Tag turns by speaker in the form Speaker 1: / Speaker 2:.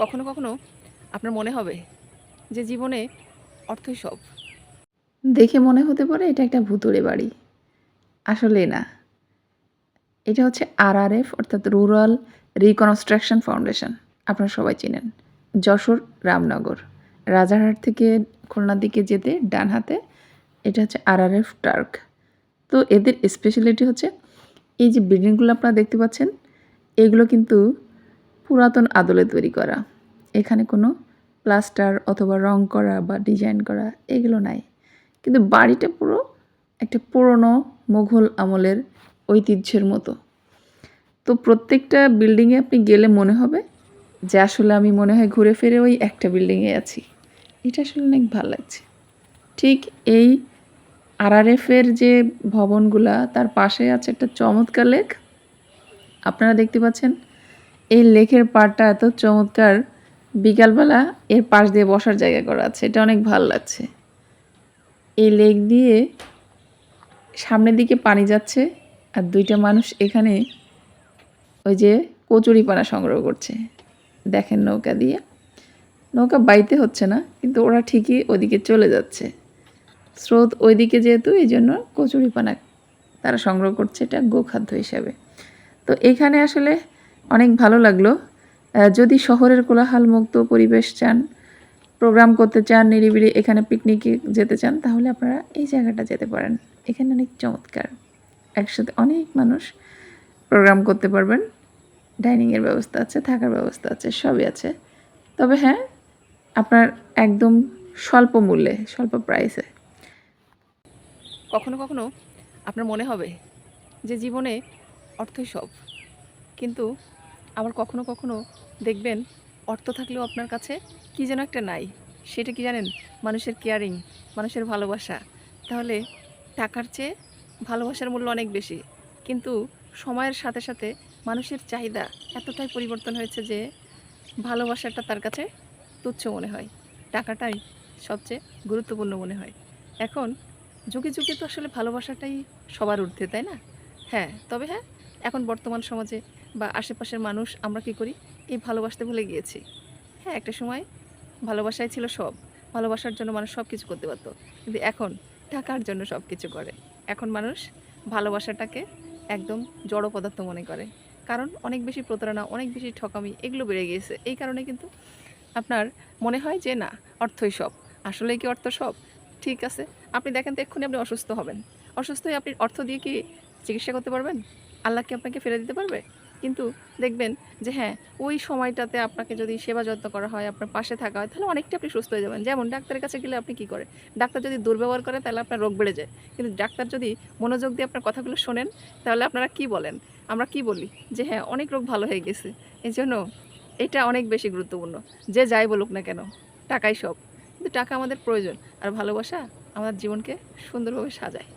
Speaker 1: কখনো কখনো আপনার মনে হবে যে জীবনে অর্থই সব।
Speaker 2: দেখে মনে হতে পারে এটা একটা ভুতুড়ে বাড়ি। আসলে না। এটা হচ্ছে আরআরএফ অর্থাৎ রুরাল রিকনস্ট্রাকশন ফাউন্ডেশন আপনারা সবাই চেনেন। যশোর রামনগর। রাজারহাট থেকে খুলনার দিকে যেতে ডান হাতে এটা হচ্ছে আরআরএফ টার্ক তো এদের স্পেশালিটি হচ্ছে এই যে বিল্ডিংগুলো আপনারা দেখতে পাচ্ছেন, এগুলো কিন্তু পুরাতন আদলে তৈরি করা। এখানে কোনো প্লাস্টার অথবা রং করা বা ডিজাইন করা এগুলো নাই। কিন্তু বাড়িটা পুরো একটা পুরনো মুঘল আমলের ঐতিহ্যের মতো। তো প্রত্যেকটা বিল্ডিংয়ে আপনি গেলে মনে হবে যে আসলে আমি মনে হয় ঘুরে ফিরে ওই একটা বিল্ডিংয়ে আছি। এটা আসলে অনেক ভালো লাগছে। ঠিক এই আরআরএফের যে ভবনগুলা, তার পাশে আছে একটা চমৎকার লেক। আপনারা দেখতে পাচ্ছেন এই লেকের পাড়টা এত চমৎকার। বিকালবেলা এর পাশ দিয়ে বসার জায়গা করা আছে, এটা অনেক ভালো লাগছে। এই লেক দিয়ে সামনের দিকে পানি যাচ্ছে আর দুইটা মানুষ এখানে ওই যে কচুরিপানা সংগ্রহ করছে। দেখেন নৌকা দিয়ে। নৌকা বাইতে হচ্ছে না, কিন্তু ওরা ঠিকই ওদিকে চলে যাচ্ছে। স্রোত ওইদিকে যেহেতু, এই জন্য কচুরিপানা তারা সংগ্রহ করছে এটা গোখাদ্য হিসাবে। তো এখানে আসলে অনেক ভালো লাগল। যদি শহরের কোলাহল মুক্ত পরিবেশ চান, প্রোগ্রাম করতে চান, নিরিবিলি এখানে পিকনিকে যেতে চান, তাহলে আপনারা এই জায়গাটা যেতে পারেন। এখানে অনেক চমৎকার। একসাথে অনেক মানুষ প্রোগ্রাম করতে পারবেন। ডাইনিংয়ের ব্যবস্থা আছে, থাকার ব্যবস্থা আছে, সবই আছে। তবে হ্যাঁ আপনার একদম স্বল্প মূল্যে, স্বল্প প্রাইসে।
Speaker 1: কখনো কখনো আপনার মনে হবে যে জীবনে অর্থই সব। কিন্তু আবার কখনো কখনো দেখবেন অর্থ থাকলেও আপনার কাছে কি যেন একটা নাই। সেটা কি জানেন? মানুষের কেয়ারিং মানুষের ভালোবাসা। তাহলে টাকার চেয়ে ভালোবাসার মূল্য অনেক বেশি। কিন্তু সময়ের সাথে সাথে মানুষের চাহিদা এতটাই পরিবর্তন হয়েছে যে ভালোবাসাটা তার কাছে তুচ্ছ মনে হয়। টাকাটাই সবচেয়ে গুরুত্বপূর্ণ মনে হয়। এখন যুগে যুগে তো আসলে ভালোবাসাটাই সবার ঊর্ধ্বে, তাই না? হ্যাঁ তবে হ্যাঁ এখন বর্তমান সমাজে বা আশেপাশের মানুষ আমরা কি করি? এই ভালোবাসতে ভুলে গিয়েছি। হ্যাঁ একটা সময় ভালোবাসাই ছিল সব। ভালোবাসার জন্য মানুষ সব কিছু করতে পারতো। কিন্তু এখন টাকার জন্য সব কিছু করে। এখন মানুষ ভালোবাসাটাকে একদম জড় পদার্থ মনে করে। কারণ অনেক বেশি প্রতারণা, অনেক বেশি ঠকামি এগুলো বেড়ে গিয়েছে। এই কারণে কিন্তু আপনার মনে হয় যে, না, অর্থই সব। আসলে কি অর্থ সব? ঠিক আছে। আপনি দেখেন তো এক্ষুনি আপনি অসুস্থ হবেন। অসুস্থ হয়ে আপনি অর্থ দিয়ে কি চিকিৎসা করতে পারবেন? আল্লাহ কি আপনাকে ফেলে দিতে পারবে? কিন্তু দেখবেন যে হ্যাঁ ওই সময়টাতে আপনাকে যদি সেবা যত্ন করা হয়, আপনার পাশে থাকা হয়, তাহলে অনেকটা আপনি সুস্থ হয়ে যাবেন। যেমন ডাক্তারের কাছে গেলে আপনি কি করে? ডাক্তার যদি দুর্ব্যবহার করে, তাহলে আপনার রোগ বেড়ে যায়। কিন্তু ডাক্তার যদি মনোযোগ দিয়ে আপনার কথাগুলো শোনেন, তাহলে আপনারা কি বলেন? আমরা কি বলি? যে হ্যাঁ অনেক রোগ ভালো হয়ে গেছে। এই জন্য এটা অনেক বেশি গুরুত্বপূর্ণ। যে যাই বলুক না কেন, টাকাই সব। কিন্তু টাকা আমাদের প্রয়োজন। আর ভালোবাসা আমাদের জীবনকে সুন্দরভাবে সাজায়।